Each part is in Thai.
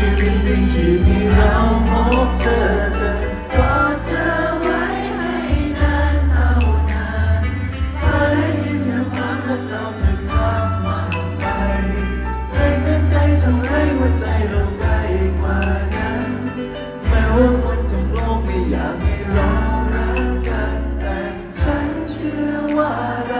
ชีวิตไม่เคยมีเราพบเธอจะกอดเธอไว้ให้นานเท่านานเพื่อให้เธอควาเราจะพาากไปในเสนใจเท่ไรหัวใจเราไกลกว่านั้นแม้ว่าคนทั้งโลกไม่อยากให้เรารักกันแต่ฉันเชื่อว่า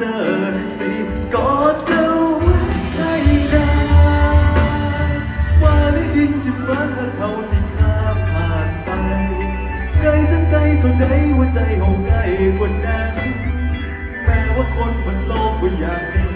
จอสิกอดเจ้าไว้ได้ดาฟ้าได้ดินสิฟ้าและเขาสิข้ามผ่านไปไกลสันไกลเท่าใดหัวใจของใกล้กว่านั้นแม้ว่าคนมันโลกก็อยากให้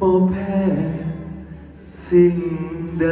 บ่แพ้สิ่งใด